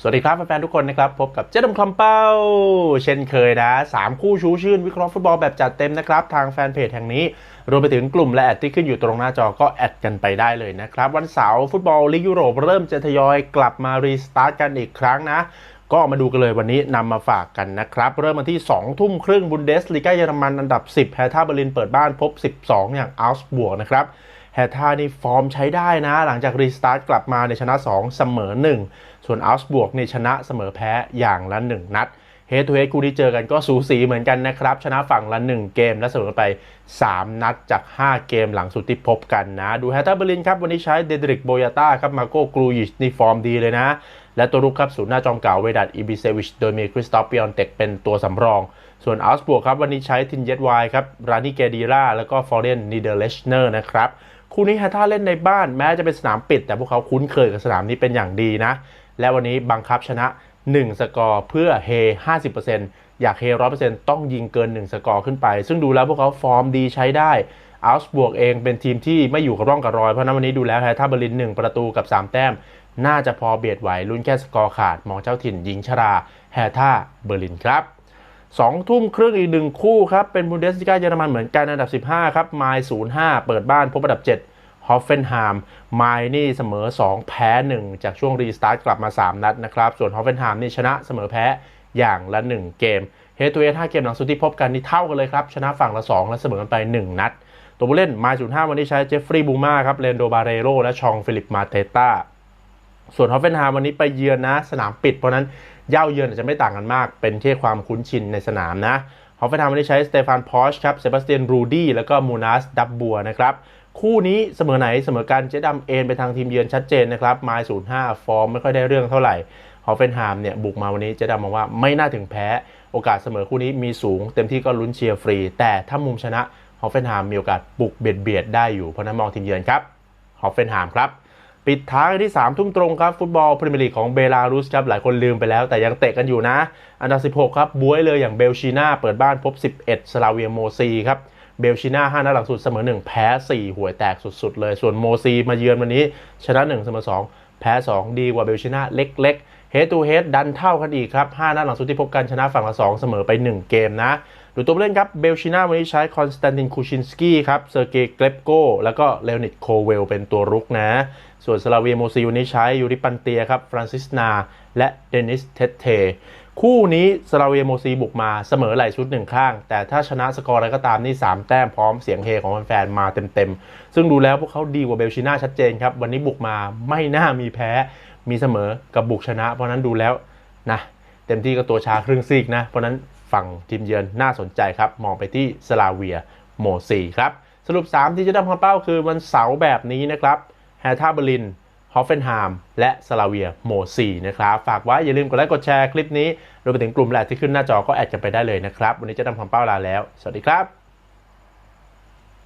สวัสดีครับแฟนๆทุกคนนะครับ พบกับเจ๊ดมคำเป้า เช่นเคยนะสามคู่ชูชื่นวิเคราะห์ฟุตบอลแบบจัดเต็มนะครับ ทางแฟนเพจแห่งนี้ รวมไปถึงกลุ่มและแอดที่ขึ้นอยู่ตรงหน้าจอก็แอดกันไปได้เลยนะครับ วันเสาร์ฟุตบอลลีกยุโรปเริ่มจะทยอยกลับมารีสตาร์ทกันอีกครั้งนะ ก็มาดูกันเลยวันนี้นำมาฝากกันนะครับ เริ่มมาที่ 2 ทุ่มครึ่งบุนเดสลีกาเยอรมันอันดับ 10แฮท่าเบอร์ลินเปิดบ้านพบ 12 อย่างอัลส์บวกนะครับแฮท่านี่ฟอร์มใช้ได้นะ หลังจากรีสตาร์ทกลับมาในชนะ 2 เสมอ 1 ส่วนอัลส์บวกในชนะเสมอแพ้อย่างละ 1 นัดเฮดทูเฮดคู่ที่เจอกันก็สูสีเหมือนกันนะครับ ชนะฝั่งละ 1 เกมและเสมอไป 3 นัดจาก 5 เกมหลังสุดที่พบกันนะ ดูแฮท่าเบอร์ลินครับ วันนี้ใช้เดดริกโบยาต้าครับมาโก้กรูยิชนี่ฟอร์มดีเลยนะ และตัวรุกครับศูนย์หน้าจอมเก่าเวดัตอีบิเซวิชโดยมีคริสตอฟปิออนเต็กเป็นตัวสำรอง ส่วนอัลส์บวกครับวันนี้ใช้ทินเยตไวครับรานิเกดีราแล้วก็ฟอร์เรนนีเดเลชเนอร์นะครับคู่นี้แฮท่าเล่นในบ้านแม้จะเป็นสนามปิด แต่พวกเขาคุ้นเคยกับสนามนี้เป็นอย่างดีนะ และวันนี้บังคับชนะ 1 สกอร์เพื่อเฮ50%อยากเฮ100%ต้องยิงเกิน 1 สกอร์ขึ้นไป ซึ่งดูแล้วพวกเขาฟอร์มดีใช้ได้ อัลส์บวกเองเป็นทีมที่ไม่อยู่กับร่องกับรอย เพราะนั้นวันนี้ดูแล้วแฮท่าเบอร์ลิน 1 ประตูกับ 3 แต้ม น่าจะพอเบียดไหวลุ้นแค่สกอร์ขาด มองเจ้าถิ่นยิงชราแฮท่าเบอร์ลินครับสองทุ่มครึ่งอีกหนึ่งคู่ครับ เป็นบุนเดสลิก้าเยอรมันเหมือนกันอันดับ 15 ครับไมล์05 เปิดบ้านพบอันดับ 7 ฮอฟเฟนไฮม์ไมล์นี่เสมอ 2 แพ้ 1 จากช่วงรีสตาร์ทกลับมา 3 นัดนะครับ ส่วนฮอฟเฟนไฮม์นี่ชนะเสมอแพ้อย่างละ 1 เกมเฮตูเอ5เกมหลังสุดที่พบกันนี่เท่ากันเลยครับ ชนะฝั่งละ 2 และเสมอกันไป 1 นัด ตัวผู้เล่นไมล์05วันนี้ใช้เจฟฟรีย์บูมาครับเลนโดบาเรโรและชองฟิลิปมาเตต้าส่วนฮอฟเฟนไฮม์วันนี้ไปเยือนนะ สนามปิดเพราะนั้นเย่าเยือนอาจจะไม่ต่างกันมาก เป็นแค่ความคุ้นชินในสนามนะฮอฟเฟนไฮม์วันนี้ใช้สเตฟานพอชครับเซบาสเตียนบรูดี้แล้วก็มูนัสดับบัวนะครับคู่นี้เสมอไหนเสมอกันเจ๊ดำเอ็นไปทางทีมเยือนชัดเจนนะครับไมล์ศูนย์ห้าฟอร์มไม่ค่อยได้เรื่องเท่าไหร่ฮอฟเฟนไฮม์เนี่ยบุกมาวันนี้เจ๊ดำมองว่าไม่น่าถึงแพ้ โอกาสเสมอคู่นี้มีสูง เต็มที่ก็ลุ้นเชียร์ฟรี แต่ถ้ามุมชนะ อฟเฟนไฮม์มีโอกาสบุกเบียดเบียดได้อยู่เพราะนั้นมองทีมเยือนครับฮอฟเฟนไฮม์ครับปิดท้ายที่ 3 ทุ่มตรงครับ ฟุตบอลพรีเมียร์ลีกของเบลารุสครับ หลายคนลืมไปแล้วแต่ยังเตะกันอยู่นะ อันดับ 16 ครับ บวยเลยอย่างเบลชีนาเปิดบ้านพบ 11 สลาเวียโมซีครับ เบลชีนา5นัดหลังสุดเสมอ 1 แพ้ 4 หวยแตกสุดๆ เลย ส่วนโมซีมาเยือนวันนี้ ชนะ 1 เสมอ 2 แพ้ 2 ดีกว่าเบลชีนาเล็กๆเฮดตูเฮดดันเท่ากันอีกครับ 5 นัดหลังสุดที่พบกันชนะฝั่งละ 2 เสมอไป 1 เกมนะ ดูตัวเล่นครับ เบลชินาวันนี้ใช้คอนสแตนตินคูชินสกี้ครับ เซอร์เกย์เกลปโกแล้วก็เลโอนิดโคเวลเป็นตัวรุกนะ ส่วนสลาเวียโมซีวันนี้ใช้ยูริปันเตียครับ ฟรานซิสนา และเดนิสเทเท คู่นี้สลาเวียโมซีบุกมาเสมอไหลชุดหนึ่งข้าง แต่ถ้าชนะสกอร์อะไรก็ตามนี่ 3 แต้มพร้อมเสียงเฮของแฟนๆมาเต็มๆ ซึ่งดูแล้วพวกเขาดีกว่าเบลชิน่าชัดเจนครับ วันนี้บุกมาไม่น่ามีแพ้มีเสมอกับบุกชนะ เพราะนั้นดูแล้วนะเต็มที่ก็ตัวชาครึ่งซีกนะ เพราะนั้นฝั่งทีมเยือนน่าสนใจครับ มองไปที่สลาเวียโมซีครับสรุป 3 ที่จะได้ความเป้าคือวันเสาร์แบบนี้นะครับแฮท่าเบอร์ลิน ฮอฟเฟนไฮม์และสลาเวียโมซีนะครับฝากไว้อย่าลืมกดไลค์กดแชร์คลิปนี้รวมไปถึงกลุ่มแลกที่ขึ้นหน้าจอก็แอดกันไปได้เลยนะครับ วันนี้จะทำความเป้าลาแล้ว สวัสดีครับ